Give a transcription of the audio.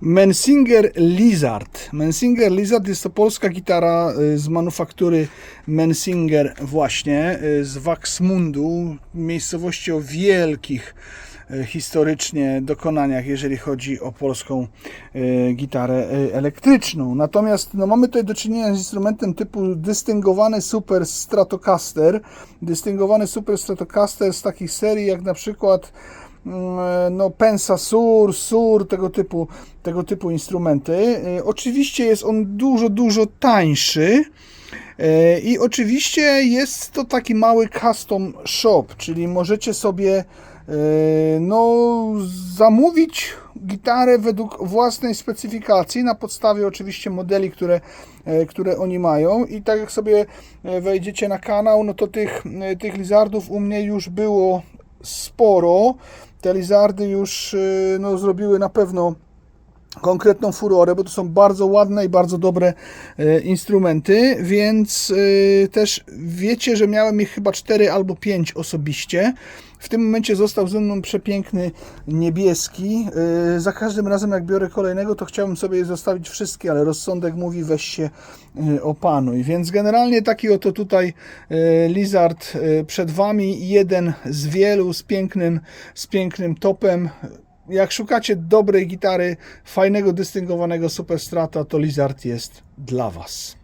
Mensinger Lizard. Mensinger Lizard jest to polska gitara y, z manufaktury Mensinger właśnie, y, z Waxmundu, miejscowości o wielkich y, historycznie dokonaniach, jeżeli chodzi o polską gitarę elektryczną. Natomiast no, mamy tutaj do czynienia z instrumentem typu dystyngowany Super Stratocaster. Dystyngowany Super Stratocaster z takich serii jak na przykład no, Pensa Sur, Sur, tego typu, tego typu instrumenty. Y, Oczywiście jest on dużo, dużo tańszy. Y, I oczywiście jest to taki mały custom shop, czyli możecie sobie y, no, zamówić gitarę według własnej specyfikacji, na podstawie oczywiście modeli, które, które oni mają. I tak jak sobie wejdziecie na kanał, no to tych, tych lizardów u mnie już było sporo. Te lizardy już y, no, zrobiły na pewno konkretną furorę, bo to są bardzo ładne i bardzo dobre e, instrumenty, więc e, też wiecie, że miałem ich chyba 4 albo 5 osobiście. W tym momencie został ze mną przepiękny niebieski. E, Za każdym razem jak biorę kolejnego, to chciałbym sobie je zostawić wszystkie, ale rozsądek mówi weź się opanuj. Więc generalnie taki oto tutaj Lizard przed Wami, jeden z wielu z pięknym, z pięknym topem jak szukacie dobrej gitary, fajnego, dystyngowanego superstrata, to Lizard jest dla Was.